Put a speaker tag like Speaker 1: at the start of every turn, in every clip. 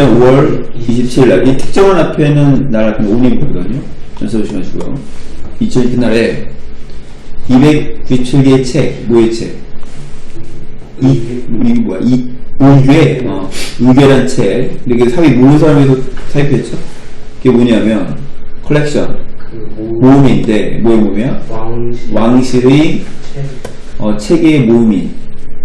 Speaker 1: 2021년 5월 27일 날, 이 특정한 앞에는 날 앞에는 오님이거든요. 연습 조심하시고요. 2000 그날에 297개의 책, 뭐의 책? 이, 이게 뭐야? 이, 의궤, 어, 의궤란 책. 이게 삽입, 모르는 사람에서 삽입했죠? 그게 뭐냐면, 컬렉션,
Speaker 2: 그 모,
Speaker 1: 모음인데, 뭐의 모음이야?
Speaker 2: 왕실
Speaker 1: 왕실의,
Speaker 2: 책
Speaker 1: 어, 책의 모음인.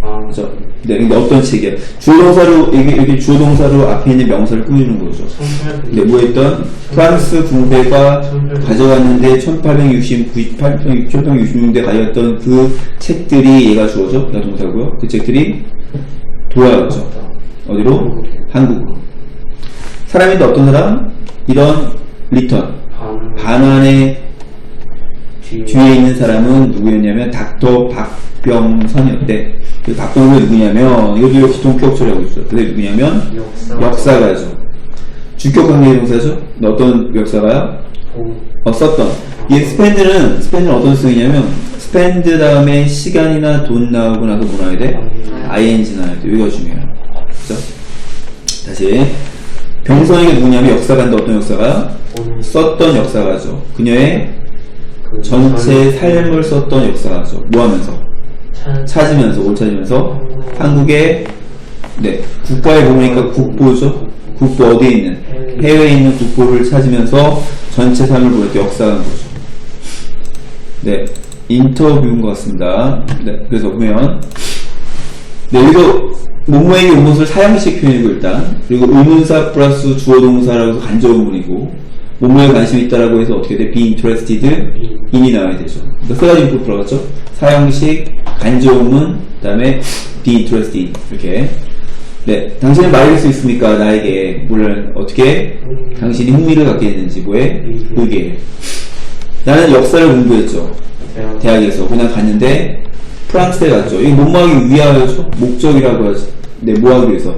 Speaker 2: 왕
Speaker 1: 그죠? 네, 근데 어떤 책이야? 주어동사로, 이게, 이게 주어동사로 앞에 있는 명사를 꾸미는 거죠.
Speaker 2: 1800
Speaker 1: 네, 뭐 했던 프랑스 군대가 가져갔는데 1869, 1866년대 가져갔던 그 책들이 얘가 주어져? 얘가 동사고요. 그 책들이 돌아갔죠. 어디로? 한국으로. 사람인데 어떤 사람? 이런 리턴.
Speaker 2: 반
Speaker 1: 반환의
Speaker 2: 뒤에
Speaker 1: 뒤에 있는 사람은 누구였냐면 닥터 박병선이었대. 그 박병선이 누구냐면 이것도 역시 동격 처리하고 있어. 근데 누구냐면
Speaker 2: 역사
Speaker 1: 역사 가죠. 주격 관계 동사죠. 어떤 역사가요?
Speaker 2: 보
Speaker 1: 어, 썼던. 이 스펜드는 스펜드는 어떤 쓰이냐면 스펜드 다음에 시간이나 돈 나오고 나서 뭐 나와야 돼? ing 나와야 돼. 여기가 중요해요. 그죠? 다시 병선이가 누구냐면 역사가인데 어떤 역사가?
Speaker 2: 본
Speaker 1: 썼던 역사가죠. 그녀의
Speaker 2: 그
Speaker 1: 전체
Speaker 2: 전-
Speaker 1: 삶을 썼던 역사가죠. 뭐 하면서?
Speaker 2: 차-
Speaker 1: 찾으면서, 올 찾으면서 한국의 네, 국가에 보니까 국보죠. 국보 어디에 있는? 해외에 있는 국보를 찾으면서 전체 삶을 보냈던 역사가 거죠. 네, 인터뷰인 것 같습니다. 네, 그래서 보면 네, 여기도 모모에게 의문을 사형식 표현이고 일단 그리고 의문사 플러스 주어 동사라고 해서 간접문이고 모모에 관심 있다라고 해서 어떻게 돼? be interested in이 나와야 되죠. 그러니까 세 가지 인풋 들어갔죠. 사형식, 간접문, 그다음에 be interested in 이렇게. 네, 당신은 말할 수 있습니까? 나에게 물론 어떻게 당신이 흥미를 갖게 됐는지 뭐에 의게. 나는 역사를 공부했죠.
Speaker 2: 대학
Speaker 1: 대학에서 그냥 갔는데 프랑스에 갔죠. 이 못마하기 위하여죠. 목적이라고 하지. 네, 뭐 하기 위해서?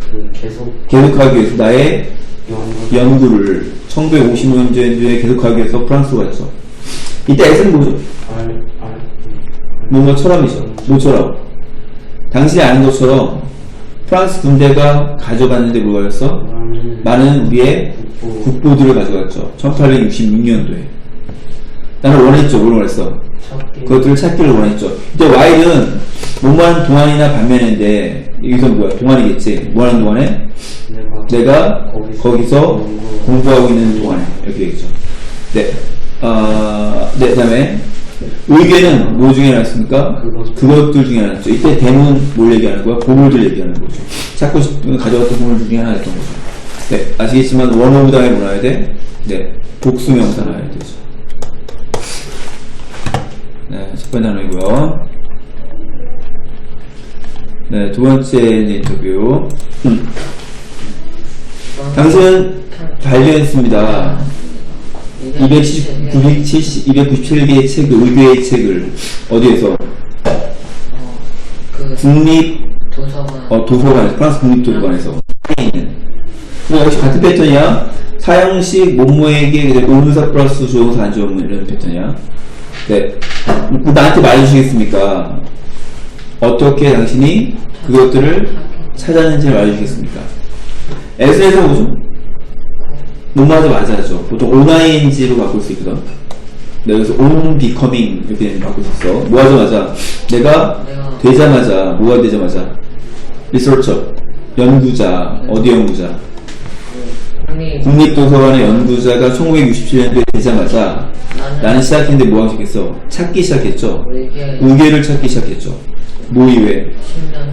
Speaker 2: 그 계속
Speaker 1: 계속하기 위해서 나의
Speaker 2: 연구
Speaker 1: 연구를 1950년대에 계속하기 위해서 프랑스 갔죠. 이때 S는 뭐죠?
Speaker 2: 알, 알,
Speaker 1: 뭐뭐처럼이죠. 뭐처럼? 당신이 아는 것처럼 프랑스 군대가 가져갔는데 뭐였어?
Speaker 2: 많은
Speaker 1: 많은 우리의
Speaker 2: 국보
Speaker 1: 국보들을 가져갔죠. 1866년도에. 나는 원했죠. 뭘 원했어? 그것들을 찾기를 원했죠. 이제 Y는 뭐만 동안이나 반면인데 여기서 뭐야? 동안이겠지. 뭐하는 동안에?
Speaker 2: 내가 거기서
Speaker 1: 거기서
Speaker 2: 공부-
Speaker 1: 공부하고 있는 동안에 이렇게 되겠죠. 네. 아, 네, 그 다음에 의견은 뭐 중에 나왔습니까?
Speaker 2: 그것.
Speaker 1: 그것들 중에 나왔죠. 이때 대문 뭘 얘기하는 거야? 보물들 얘기하는 거죠. 찾고 싶은 가져갔던 보물 중에 하나였던 거죠. 네, 아시겠지만 원어브 다음에 뭐 나와야 돼? 네, 복수명사 나와야 되죠. 네, 첫 번째 단어이고요. 네, 두 번째 인터뷰. 음. 당신은 발견했습니다. 270, 970, 297개의 책을, 의궤의 책을, 어디에서?
Speaker 3: 어, 그
Speaker 1: 국립,
Speaker 3: 도서관
Speaker 1: 어, 도서관, 프랑스 국립도서관에서. 뭐 역시 같은 패턴이야. 사형식, 모모에게 의문사 플러스 조동사 안주어문 이런 패턴이야. 네. 뭐 나한테 말해주시겠습니까? 어떻게 당신이 그것들을 찾았는지 말해주시겠습니까? S에서 뭐죠? 뭐마저 맞아죠. 보통 oning로 바꿀 수 있거든. 네, 그래서 on becoming 이렇게 바꿀 수 있어. 뭐 하자마자 내가
Speaker 3: 내가
Speaker 1: 되자마자 뭐가 되자마자 리서처 연구자 어디 연구자
Speaker 3: 그 국립
Speaker 1: 국립도서관의 연구자가 1967년도에 되자마자
Speaker 3: 나는
Speaker 1: 시작했는데 뭐 하기 시작했어? 찾기 시작했죠. 의계를 찾기 시작했죠. 뭐 이후에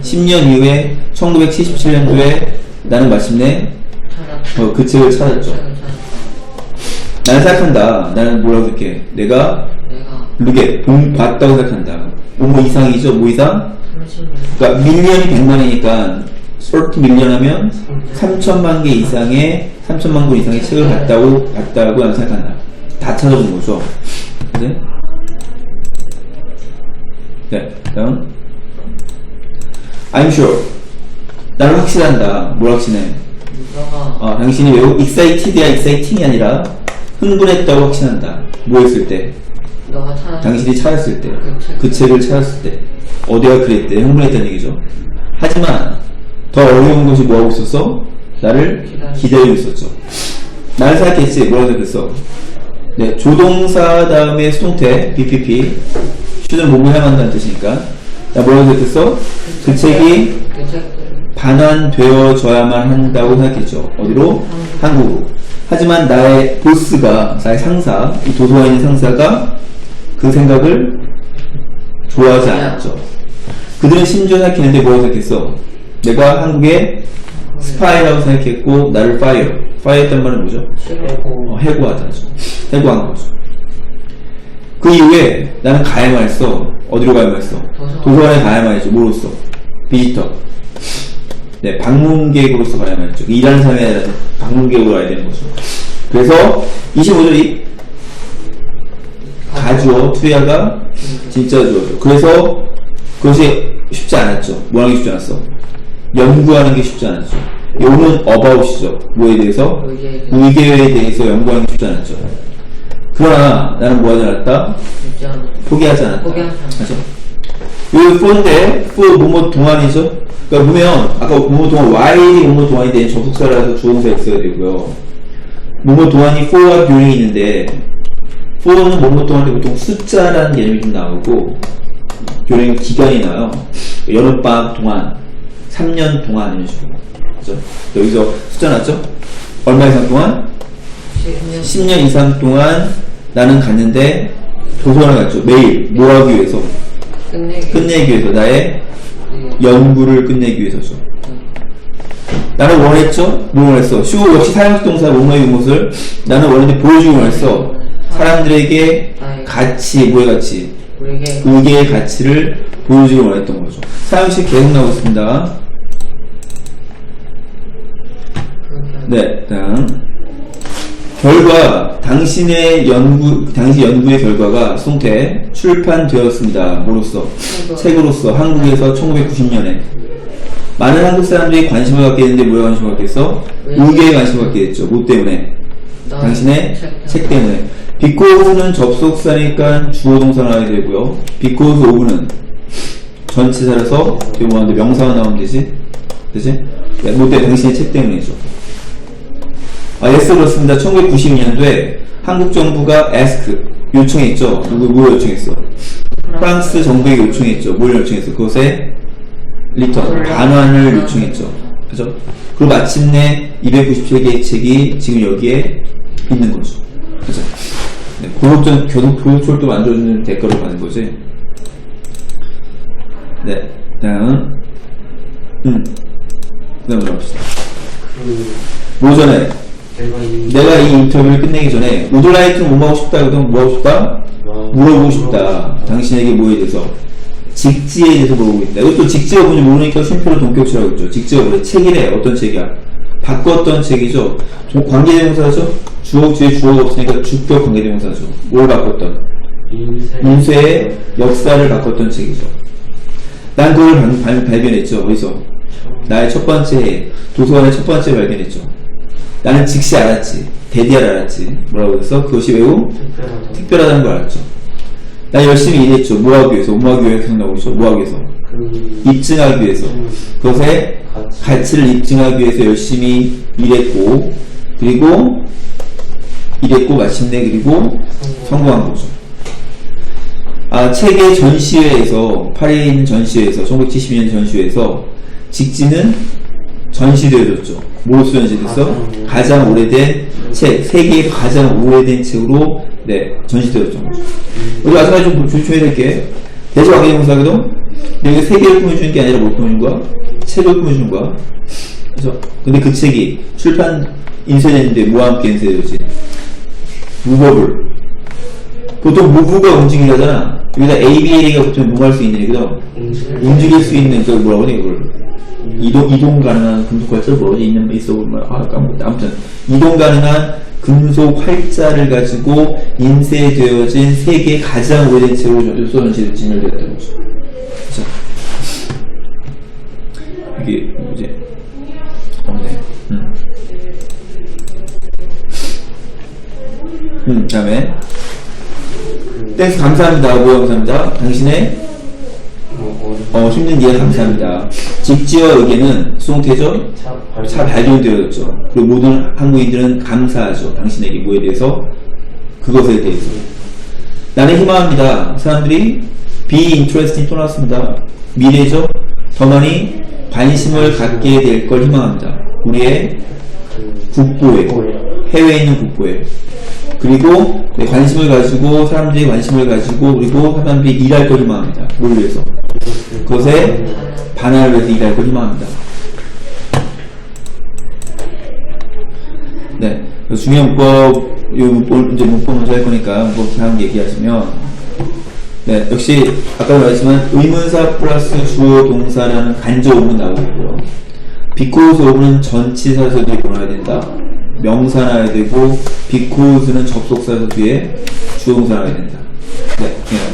Speaker 3: 10년
Speaker 1: 10년 이후에 1977년도에 나는 마침내 어, 그 책을 찾았죠. 나는 생각한다. 나는 뭐라고 생각해? 내가
Speaker 3: 내가
Speaker 1: 루게 본 봤다고 생각한다. 뭐 이상이죠? 뭐 이상?
Speaker 3: 30년
Speaker 1: 그러니까 밀리언이 100만이니까 30 밀리언 하면 3천만 개 이상의 3천만 권 이상의 책을 봤다고 봤다고 나는 생각한다. 다 찾아본 거죠. 네. 네. 다음. I'm sure. 나는 확실한다. 뭘 확신해? 어, 당신이 매우 excited야 exciting이 아니라 흥분했다고 확신한다. 뭐 했을 때?
Speaker 3: 너가 찾았
Speaker 1: 당신이 찾았을 때,
Speaker 3: 그 책.
Speaker 1: 그 책을 찾았을 때, 어디가 그랬대, 흥분했다는 얘기죠. 하지만, 더 어려운 것이 뭐하고 있었어? 나를
Speaker 3: 기다리고.
Speaker 1: 기다리고 있었죠. 나를 생각했지. 뭐라고 생각했어? 네, 조동사 다음에 수동태, BPP. 슈는 몸을 향한다는 뜻이니까. 나 뭐라고 생각했어? 그 책이
Speaker 3: 그
Speaker 1: 반환되어져야만 한다고 생각했죠. 어디로? 한국으로. 하지만 나의 보스가, 나의 상사, 이 도서관에 있는 상사가 그 생각을 좋아하지 않았죠. 그들은 심지어 생각했는데 뭐라고 생각했어? 내가 한국의 스파이라고 생각했고, 나를 파이어. 파이어했단 말은 뭐죠? 어, 해고하다죠. 해고한 거죠. 그 이후에 나는 가야만 했어. 어디로 가야만 했어?
Speaker 3: 도서관.
Speaker 1: 도서관에 가야만 했죠. 뭐로써? 비지터. 네, 방문객으로서 가야만 했죠. 일하는 사람이 아니라 방문객으로 가야 되는 거죠. 그래서 25절이 가주어, 투야가 진짜 주어죠. 그래서 그것이 쉽지 않았죠. 뭐 하는 게 쉽지 않았어? 연구하는 게 쉽지 않았죠. 요는 about이죠. 뭐에 대해서?
Speaker 3: 의계에
Speaker 1: 대해서 연구하는 게 쉽지 않았죠. 그러나 나는 뭐 하지 않았다? 포기하지 않았다.
Speaker 3: 포기하지 않았다.
Speaker 1: 맞죠? 이 for인데, for 뭐뭐 동안이죠? 그러니까 보면, 아까 뭐뭐 동안, while이 뭐뭐 동안이 된 접속사라서 주어동사 있어야 되고요. 뭐뭐 동안이 for와 during이 있는데, for는 뭐뭐 동안이 보통 숫자라는 개념이 좀 나오고, during 기간이 나요. 여름방학 동안, 3년 동안 이런 식으로. 그죠? 여기서 숫자 났죠? 얼마 이상 동안?
Speaker 3: 10년
Speaker 1: 10년 이상 동안 나는 갔는데, 도서관에 갔죠. 매일. 뭐 하기 위해서?
Speaker 3: 끝내기
Speaker 1: 끝내기 위해서 나의
Speaker 3: 네.
Speaker 1: 연구를 끝내기 위해서죠. 나는 원했죠? 뭘 원했어? 슈 역시 사용동사 목록의 것을 나는 원했는데 보여주기 원했어. 사람들에게 가치, 뭐의 가치? 의계의 가치를 보여주기 원했던 거죠. 사용식 계속 나오고 있습니다. 네, 다음. 결과, 당신의 연구, 당시 연구의 결과가 송태 출판되었습니다.
Speaker 3: 책으로.
Speaker 1: 책으로서 한국에서 1990년에 많은 한국 사람들이 관심을 갖게 됐는데 뭐에 관심을?
Speaker 3: 왜?
Speaker 1: 의계에 관심을 갖게 됐죠. 뭐 때문에?
Speaker 3: 나
Speaker 1: 당신의 책책 때문에. 비코스는 접속사니까 주어 동사가 나와야 되고요. 비코스 오브는 전치사라서 이거 뭐하는데 명사가 나오면 되지? 되지? 네, 뭐 때문에 당신의 책 때문이죠. 아, 예스 그렇습니다. 1992년도에 한국 정부가 ask 요청했죠. 누구 뭘 요청했어? 프랑스 정부에게 요청했죠. 뭘 요청했어? 그것에 리턴 반환을 요청했죠. 그죠? 그리고 마침내 297개의 책이 지금 여기에 있는 거죠. 그죠? 네, 고속전 교통 교통철도 만들어주는 대가로 받는 거지. 네, 다음, 음, 그다음으로 갑시다.
Speaker 2: 그
Speaker 1: 오전에
Speaker 2: 내가 이
Speaker 1: 인터뷰를 끝내기 전에 우드라이트는 뭐 하고 싶다? 그럼 뭐 하고 싶다? 물어보고 싶다. 당신에게 뭐에 대해서? 직지에 대해서 물어보고 있다. 이것도 직지가 뭔지 모르니까 심표로 동격치라고 했죠. 직지가 뭐래? 책이래. 어떤 책이야? 바꿨던 책이죠. 좀 관계대명사죠? 주어 뒤에 주어가 없으니까 주격 관계대명사죠. 뭘 바꿨던?
Speaker 2: 인쇄
Speaker 1: 인쇄의 역사를 바꿨던 책이죠. 난 그걸 발, 발, 발견했죠. 어디서? 나의 첫 번째 해. 도서관의 첫 번째 발견했죠. 나는 즉시 알았지. 대디알 알았지. 뭐라고 했어? 그것이 매우
Speaker 2: 특별하다
Speaker 1: 특별하다는 걸 알았죠. 나 열심히 일했죠. 뭐 하기 위해서? 뭐 하기 위해서 나오고 있죠? 뭐 하기 위해서?
Speaker 2: 그
Speaker 1: 입증하기 위해서. 그것의
Speaker 2: 가치
Speaker 1: 가치를 입증하기 위해서 열심히 일했고, 그리고 일했고, 마침내 그리고 성공한 거죠. 아, 책의 전시회에서, 파리에 있는 전시회에서, 1972년 전시회에서, 직지는 전시되어졌죠. 뭐로서 전시됐어? 가장 오래된 책, 세계의 가장 오래된 책으로, 네, 전시되었죠. 우리 마지막에 좀 조심해야 될 게, 대조관계대명사거든? 근데 여기 세계를 꾸며주는 게 아니라 뭘 꾸며주는 거야? 책을 꾸며주는 거야. 그죠? 근데 그 책이 출판 인쇄됐는데 뭐와 함께 인쇄되지? 무버블. 보통 무브가 움직이잖아. 여기다 ABA가 붙으면 무할 수 있는 얘기죠. 움직일 수 있는 그 뭐라고 하니 그걸 이동 이동 가능한 금속 뭐라고 하지 있는 있어 뭐 아, 까먹었다. 아무튼 이동 가능한 금속 활자를 가지고 인쇄되어진 세계 가장 오래된 책으로 소련시대 진열되었다는 거죠. 자, 이게 뭐지? 없네. 음. 음, 다음에 땡스 감사합니다. 뭐 감사합니다. 당신의
Speaker 2: 뭐 어,
Speaker 1: 힘든 이해 감사합니다. 직지와 의계는 수동태죠.
Speaker 2: 차
Speaker 1: 발견되었죠. 그리고 모든 한국인들은 감사하죠. 당신에게 뭐에 대해서 그것에 대해서. 나는 희망합니다. 사람들이 be interesting 또 나왔습니다. 미래죠. 더 많이 관심을 갖게 될 걸 희망합니다. 우리의
Speaker 2: 그
Speaker 1: 국보에. 해외에 있는 국보에 그리고 네, 관심을 가지고 사람들이 관심을 가지고 그리고 사람들이 일할 걸 희망합니다. 뭘 위해서? 그것에 반환을 위해서 일할 걸 희망합니다. 네, 중요한 문법, 요 문법, 이제 문법 먼저 할 거니까 문법 다음 얘기하시면, 네, 역시 아까 말했지만 의문사 플러스 주어 동사라는 간접 오문 나오고요. because 전치사에서 뒤에 뭐나야 된다? 명사 나야 되고, because는 접속사에서 뒤에 주어동사 나야 된다. 네, 네.